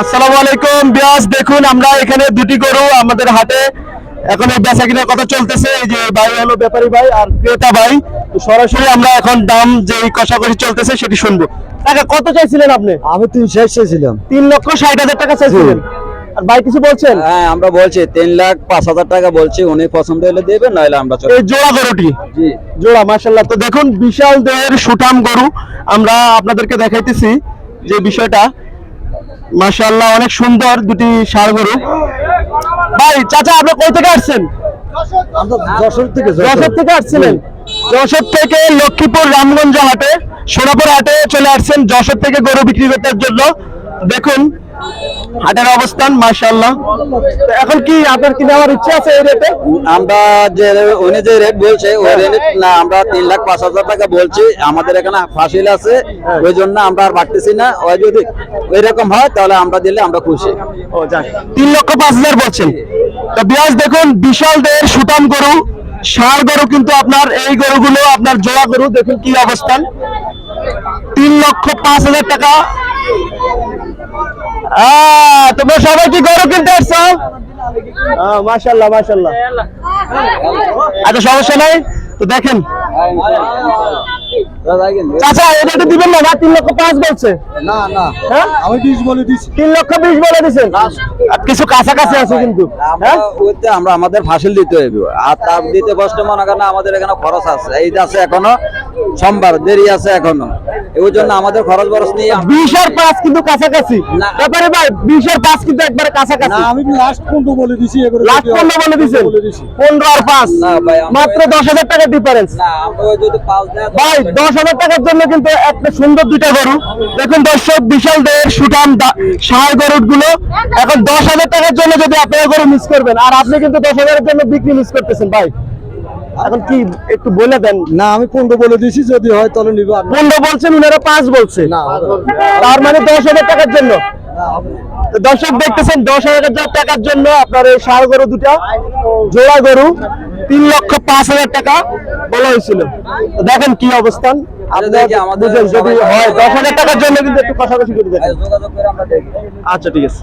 আসসালামু আলাইকুম বিয়াস দেখুন আমরা এখানে দুটি গরু আমাদের হাটে এখন এই বেচা কিনার কথা চলতেছে। এই যে ভাই হলো ব্যাপারী ভাই আর ক্রেতা ভাই সরাসরি আমরা এখন দাম যে কষাকষি চলতেছে সেটি শুনব। টাকা কত চাইছিলেন আপনি? আমি তিন লক্ষ ষাট হাজার টাকা চাইছিলেন। আর ভাই কিছু বলছেন? হ্যাঁ আমরা বলছি তিন লাখ পাঁচ হাজার টাকা বলছি উনি পছন্দ হলে দেবে নইলে আমরা চলে এই জোড়া গরুটি? জি। জোড়া মাশাল্লাহ তো দেখুন বিশাল দেহের সুঠাম গরু আমরা আপনাদেরকে দেখাইতেছি যে বিষয়টা। মাশাল্লাহ অনেক সুন্দর দুটি ষাড় গরু। ভাই চাচা আপনি কই থেকে আসছেন? যশোর থেকে যশোর থেকে আসছিলেন? যশোর থেকে লক্ষ্মীপুর রামগঞ্জ হাটে সোনাপুর হাটে চলে আসছেন যশোর থেকে গরু বিক্রি করতে জন্য। দেখুন হাটের অবস্থান মাশাল্লাহ তো এখন কি আপনার কি নেওয়ার ইচ্ছা আছে এই রেটে? আমরা যে উনি যে রেট বলছে ওই রেট না আমরা তিন লাখ পাঁচ হাজার টাকা বলছি। আমাদের এখানে ফাসিল আছে ওই জন্য আমরা আর বাড়তেছি না। ওই যদি এরকম হয় তাহলে আমরা দিলে আমরা খুশি। ও যাক। তিন লক্ষ পাঁচ হাজার বলছেন। তো বিয়াস দেখুন বিশাল দেহের সুটাম গরু ষাঁড় গরু কিন্তু আপনার এই গরুগুলো আপনার জোড়া গরু দেখুন কি অবস্থান। তিন লক্ষ পাঁচ হাজার টাকা। তোমরা সবাই কি গরু কিনতে আসছো? আহ, মাশাল্লাহ মাশাল্লাহ আচ্ছা সমস্যা নাই? তো দেখেন। চাচা এটা তো দিবেন না না তিন লক্ষ পাঁচ বলছে। না না হ্যাঁ? আমি বিশ বলে দিচ্ছি তিন লক্ষ বিশ বলে দিচ্ছেন কিছু কাছাকাছি আছে কিন্তু। আমরা হ্যাঁ? আমাদের ফাসিল দিতে হইব। আর তার দিতে কষ্ট মনে করেন আমাদের এখানে খরচ আছে। এই আছে এখনও সোমবার দেরি আছে এখনও। ওই জন্য আমাদের খরচ বরচ নিয়ে বিশ আর পাঁচ কিন্তু কাছাকাছি। ব্যাপারে ভাই বিশ আর পাঁচ কিন্তু একবারে কাছাকাছি। আমি লাস্ট বলে দিছি পনেরো বলে দিচ্ছেন পনেরো আর পাঁচ। মাত্র দশ হাজার টাকার ডিফারেন্স ভাই দশ হাজার টাকার জন্য কিন্তু একটা সুন্দর দুইটা গরু। দেখুন দর্শক বিশাল দেহের সুঠাম সার গরুরগুলো। এখন দশ হাজার টাকার জন্য যদি আপনারা গরু মিস করবেন আর আপনি কিন্তু দশ হাজারের জন্য বিক্রি মিস করতেছেন ভাই। এখন কি একটু বলে দেন? না আমি পনেরো বলে দিছি যদি হয় তাহলে নিবো। পনেরো বলছেন উনারা পাঁচ বলছে তার মানে দশ হাজার টাকার জন্য? দর্শক দেখতেছেন দশ হাজার টাকার জন্য আপনার এই ষাড় গরু দুটা জোড়া গরু তিন লক্ষ পাঁচ হাজার টাকা বলা হয়েছিল। দেখেন কি অবস্থান। আপনি আমাদের যদি হয় দশ হাজার টাকার জন্য কিন্তু একটু কষাকষি করে দেখেন। যোগাযোগ করে আমরা দেখি। আচ্ছা ঠিক আছে।